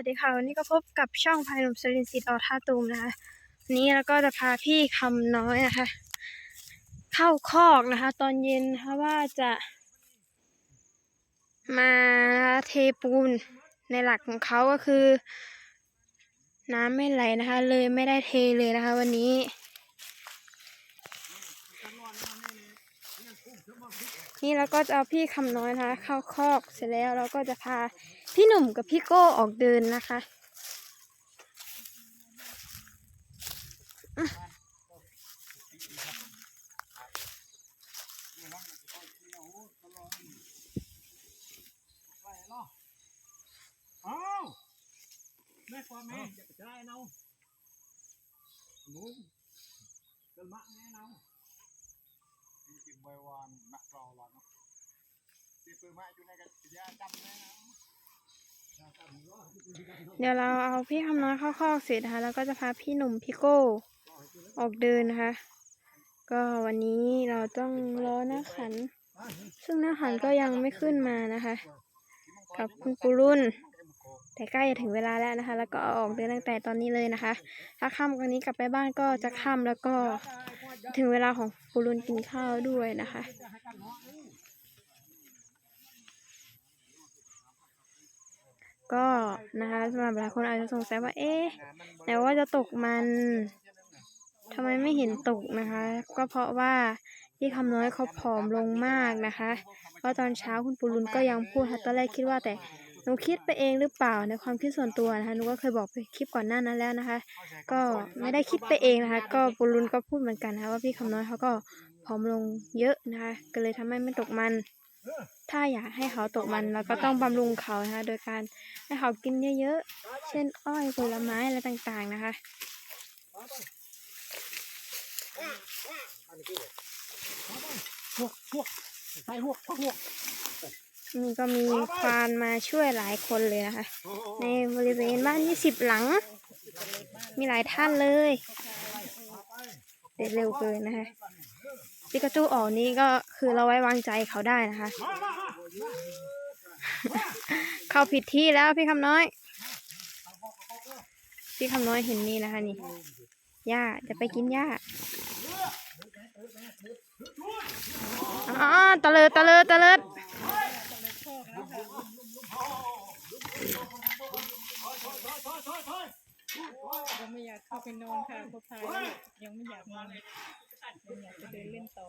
วัสดีค่ะวันนี้ก็พบกับช่องพายหนุ่มสลินสิทธิ์ออท่าตูมนะคะวันนี้เราก็จะพาพี่คำน้อยนะคะ เข้าคอกนะคะ ตอนเย็นนะคะว่าจะ มาเทปูนในหลักของเขาก็คือ น้ำไม่ไหลนะคะ เลยไม่ได้เทเลยนะคะ วันนี้ นี่เราก็จะเอาพี่คำน้อยนะคะ เข้าคอกเสร็จแล้วเราก็จะพาพี่หนุ่มกับพี่โก้ออกเดินนะคะอ้าวแม่ความแม่จะได้เนาหนูกันมะแม่เนากินใบวานมะกรอหลังตีปืนมาอยู่ในกันยาดำแม่เนาเดี๋ยวเราเอาพี่คำน้อยเข้าคอกเสร็จนะคะ แล้วก็จะพาพี่หนุ่มพี่โก้ออกเดินนะคะ ก็วันนี้เราต้องรอหน้าขัน ซึ่งหน้าขันก็ยังไม่ขึ้นมานะคะ กับคุณปูรุ่น แต่ใกล้จะถึงเวลาแล้วนะคะ แล้วก็เอาออกเดินตั้งแต่ตอนนี้เลยนะคะ ถ้าค่ำว่านี้กลับไปบ้านก็จะค่ำแล้วก็ ถึงเวลาของปูรุนกินข้าวด้วยนะคะ ก็นะคะสำหรับหลายคนอาจจะสงสัยว่า เอ๊ะไหนว่าจะตกมันทำไมไม่เห็นตกนะคะ ก็เพราะว่าพี่คำน้อยเขาผอมลงมากนะคะ เพราะตอนเช้าคุณปูรุนก็ยังพูดค่ะตอนแรกคิดว่าแต่ นูคิดไปเองหรือเปล่าในความคิดส่วนตัวนะคะหนูก็เคยบอกไปคลิปก่อนหน้านั้นแล้วนะคะ ก็ไม่ได้คิดไปเองนะคะ ก็ปูรุนก็พูดเหมือนกันนะคะว่าพี่คำน้อยเขาก็ผอมลงเยอะนะคะ ก็เลยทำให้ไม่ตกมัน ถ้าอยากให้เขาตกมันเราก็ต้องบำรุงเขานะคะ โดยการให้เขากินเยอะๆ เช่นอ้อยผลไม้อะไรต่างๆนะคะพวกพวกใส่พวกพวกพวก นี่ก็มีควานมาช่วยหลายคนเลยนะคะ ในบริเวณบ้าน20หลัง มีหลายท่านเลยเด็ดเร็วเกินนะคะปิกาจูออกนี้ก็คือเราไว้วางใจเขาได้นะคะ เข้าผิดที่แล้วพี่คำน้อย พี่คำน้อยเห็นนี่นะคะนี่หญ้าจะไปกินหญ้าอ๋อตะเลิดตะเลิดตะเลิด ไม่อยากเข้าไปนอนค่ะเพราะพายยังไม่อยากนอนยังอยากจะเดินเล่นต่อ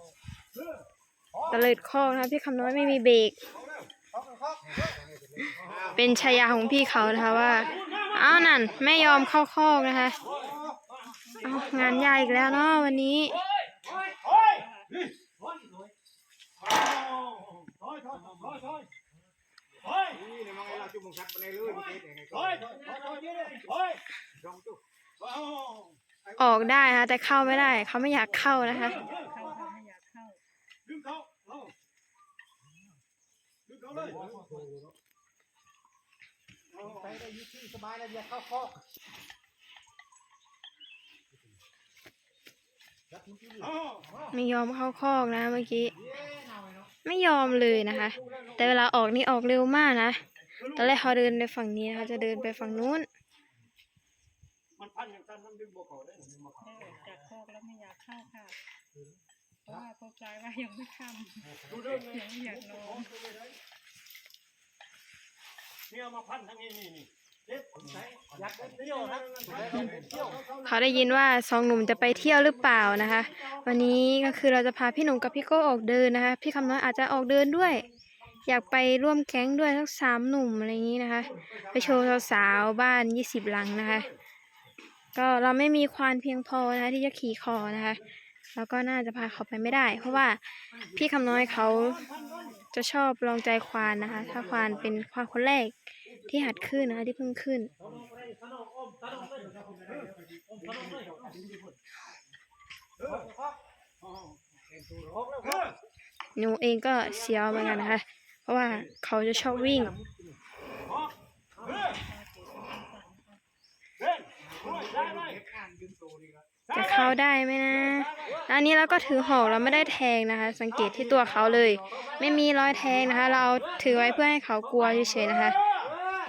ตะเลิดคอกนะคะพี่คำน้อยไม่มีเบรก เป็นชายาของพี่เขานะคะว่า อ้าวนั่นไม่ยอมเข้าคอกนะคะเอางานใหญ่อีกแล้วเนาะวันนี้ ออกได้นะคะแต่เข้าไม่ได้เขาไม่อยากเข้านะคะเข้าค่ะไม่อยากเข้าดึงเขาดึงเขาเลยไปได้ยี่สบายแล้วอย่าเข้าคอกไม่ยอมเข้าคอกนะเมื่อกี้ ไม่ยอมเลยนะคะ แต่เวลาออกนี่ออกเร็วมากนะตอนแรกเขาเดินไปฝั่งนี้นะคะจะเดินไปฝั่งนู้นพันอย่างสั้นน้ำดึงบ่เขาได้ เออจากคอก แล้วไม่อยากเข้าค่ะ เพราะว่าพอพลายว่ายังไม่ค่ำดูเรื่องยังไม่อยากนอนนี่เอามาพันทั้งนี้นี่นี่เด็ดอยากเที่ยวนะเที่ยวเขาได้ยินว่าสองหนุ่มจะไปเที่ยวหรือเปล่านะคะ วันนี้ก็คือเราจะพาพี่หนุ่มกับพี่โก้ออกเดินนะคะ พี่คำน้อยอาจจะออกเดินด้วย อยากไปร่วมแก๊งด้วยทั้งสามหนุ่มอะไรอย่างนี้นะคะ ไปโชว์สาวๆบ้านยี่สิบหลังนะคะ ก็เราไม่มีควานเพียงพอนะคะที่จะขี่คอนะคะแล้วก็น่าจะพาเขาไปไม่ได้ เพราะว่าพี่คำน้อยเขาจะชอบลองใจควานนะคะ ถ้าควานเป็นควานคนแรกที่หัดขึ้นนะคะที่เพิ่งขึ้น หนูเองก็เสียวเหมือนกันนะคะ เพราะว่าเขาจะชอบวิ่ง จะเข้าได้ไหมนะ อันนี้เราก็ถือหอกเราไม่ได้แทงนะคะ สังเกตที่ตัวเขาเลย ไม่มีรอยแทงนะคะ เราถือไว้เพื่อให้เขากลัวเฉยๆนะคะ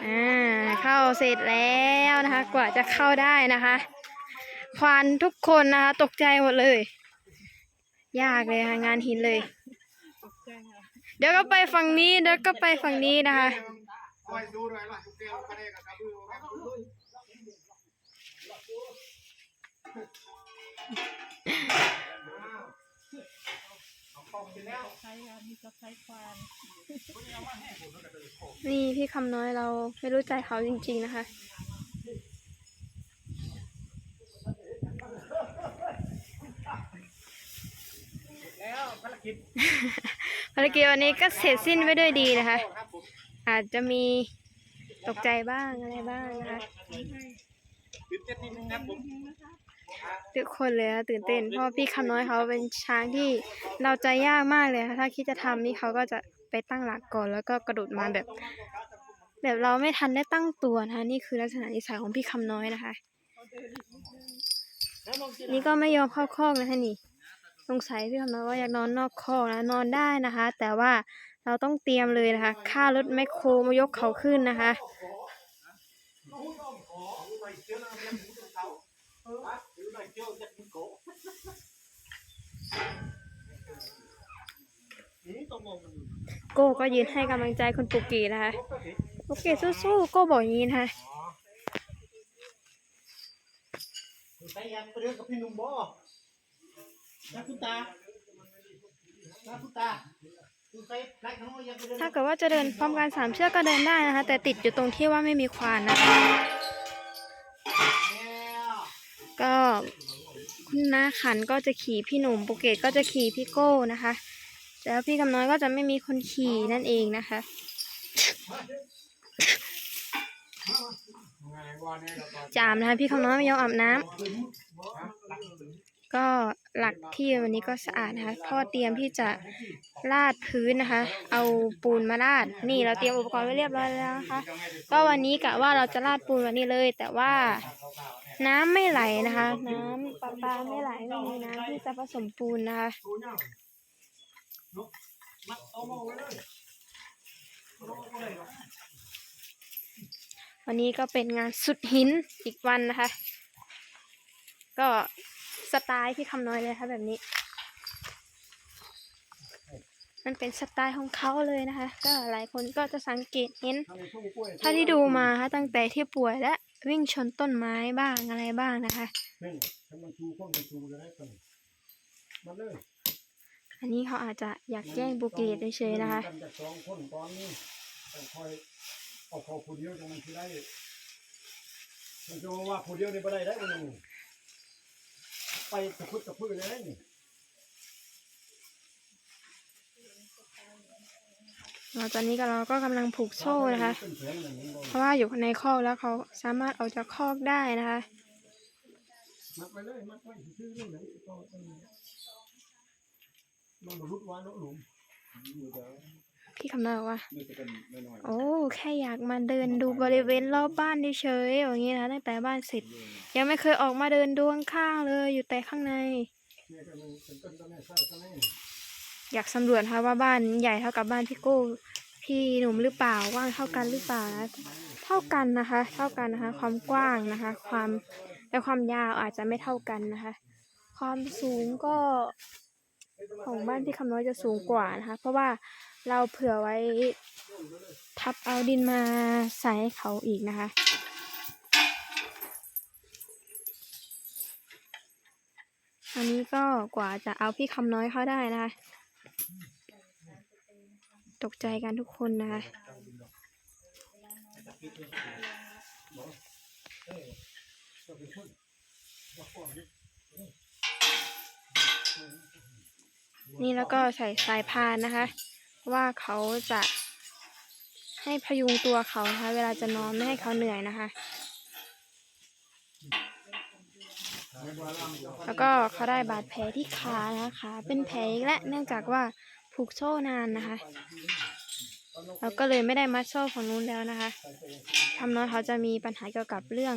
อ่า เข้าเสร็จแล้วนะคะ กว่าจะเข้าได้นะคะ ควานทุกคนนะคะ ตกใจหมดเลย ยากเลยค่ะงานหินเลย เดี๋ยวก็ไปฝั่งนี้ เดี๋ยวก็ไปฝั่งนี้นะคะ นี่พี่คำน้อยเราไม่รู้ใจเขาจริง ๆ นะคะ แล้วภารกิจภารกิจวันนี้ก็เสร็จสิ้นไปด้วยดีนะคะ อาจจะมีตกใจบ้างอะไรบ้างนะคะตื่นเต้นนิดนึงครับผม ทุกคนเลยนะตื่นเต้นเพราะว่าพี่คำน้อยเขาเป็นช้างที่เราใจยากมากเลยค่ะถ้าคิดจะทำนี่เขาก็จะไปตั้งหลักก่อนแล้วก็กระโดดมาแบบ แบบเราไม่ทันได้ตั้งตัวนะคะนี่คือลักษณะนิสัยของพี่คำน้อยนะคะ นี่ก็ไม่ยอมเข้าคอกนะคะนี่สงสัยพี่คำน้อยว่าอยากนอนนอกคอกนะนอนได้นะคะ แต่ว่าเราต้องเตรียมเลยนะคะ ค่ารถแมคโครมายกเขาขึ้นนะคะ โก้ก็ยืนให้กำลังใจคุณปุกกี้นะคะปุกกี้สู้ๆโก้บอกอย่างนี้นะคะไปยังไปเรื่องกับพี่หนุ่มบ่นะคุณตานะคุณตาคุณไปไล่ข้างนอกยังไปเรื่องถ้าเกิดว่าจะเดินพร้อมกันสามเชือกก็เดินได้นะคะ แต่ติดอยู่ตรงที่ว่าไม่มีควานนะคะ ก็คุณน้าขันก็จะขี่พี่หนุ่มปกเกตก็จะขี่พี่โก้นะคะ แล้วพี่กำน้อยก็จะไม่มีคนขี่นั่นเองนะคะจามนะคะพี่คำน้อยไม่ยอมอาบน้ำก็หลักที่วันนี้ก็สะอาดนะคะเพราะว่าเตรียมที่จะลาดพื้นนะคะ เอาปูนมาลาด นี่เราเตรียมอุปกรณ์ไว้เรียบร้อยแล้วนะคะ ก็วันนี้กะว่าเราจะลาดปูนวันนี้เลย แต่ว่า น้ำไม่ไหลนะคะ น้ำประปาไม่ไหลไม่มีน้ำที่จะผสมปูนนะคะมัดเอามาไว้เลยวันนี้ก็เป็นงานสุดหินอีกวันนะคะ ก็สไตล์ที่คำน้อยเลยค่ะแบบนี้ มันเป็นสไตล์ของเขาเลยนะคะ ก็หลายคนก็จะสังเกตเห็นทำในช่วงกล้วยถ้าที่ดูมาค่ะตั้งแต่ที่ป่วยและ วิ่งชนต้นไม้บ้างอะไรบ้างนะคะนี่ถ้ามันชูข้องมันชูจะได้กันมันเลยอันนี้เขาอาจจะอยากแกล้งบูเกตเฉยๆนะคะกันจากสองคนตอนนี้ต้องคอยเอาเขาคนเดียวจังมันสิได้มันจะว่าคนเดียวนี่บ่ได้ได้มันนี่ไปตะพุดตะพื้นเลยนี่ แล้วตอนนี้ก็เราก็กำลังผูกโซ่นะคะเป็นแผนอย่างนี้บ่เพราะว่าอยู่ในคอกแล้วเขาสามารถออกจากคอกได้นะคะมัดไปเลยมัดไว้ชื่อเรื่องไหนก็ต้องมันบ่รุดวานเนาะหลุมพี่คำนอยบอกว่านี่จะเป็นน้อยโอ้ แค่อยากมาเดินดูบริเวณรอบบ้านเฉยๆอย่างนี้นะตั้งแต่บ้านเสร็จ ยังไม่เคยออกมาเดินดูข้างๆเลยอยู่แต่ข้างใน อยากสำรวจค่ะว่าบ้านใหญ่เท่ากับบ้านพี่โก้พี่หนุ่มหรือเปล่าว่างเท่ากันหรือเปล่านะเท่ากันนะคะ เท่ากันนะคะ ความกว้างนะคะ ความและความยาวอาจจะไม่เท่ากันนะคะ ความสูงก็ของบ้านพี่คำน้อยจะสูงกว่านะคะ เพราะว่าเราเผื่อไว้ทับเอาดินมาใส่ให้เขาอีกนะคะอันนี้ก็กว่าจะเอาพี่คำน้อยเข้าได้นะคะ ตกใจกันทุกคนนะคะนี่แล้วก็ใส่สายพานนะคะ ว่าเขาจะให้พยุงตัวเขานะคะ เวลาจะนอนไม่ให้เขาเหนื่อยนะคะ แล้วก็เขาได้บาดแผลที่ขานะคะ เป็นแผลอีกแล้วเนื่องจากว่าผูกโซ่นานนะคะ เราก็เลยไม่ได้มัดโซ่ฝั่งนู้นแล้วนะคะทำน้อยเขาจะมีปัญหาเกี่ยวกับเรื่อง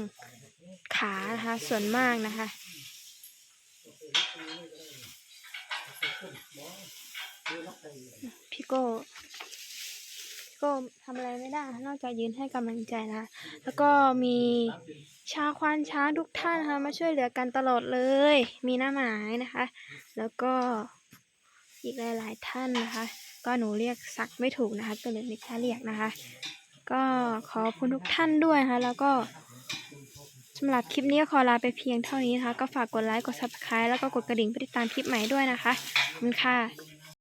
ขานะคะ ส่วนมากนะคะพี่โก้พี่โก้ก็ทำอะไรไม่ได้ นอกจากยืนให้กำลังใจนะ แล้วก็มี ชาวควานช้างทุกท่านนะคะมาช่วยเหลือกันตลอดเลย มีหน้าหมายนะคะ แล้วก็อีกหลายๆท่านนะคะ ก็หนูเรียกสักไม่ถูกนะคะก็เลยไม่กล้าเรียกนะคะ ก็ขอบคุณทุกท่านด้วยนะคะ แล้วก็สำหรับคลิปนี้ขอลาไปเพียงเท่านี้นะคะ ก็ฝากกดไลค์กด subscribe แล้วก็กดกระดิ่งเพื่อติดตามคลิปใหม่ด้วยนะคะขอบคุณค่ะ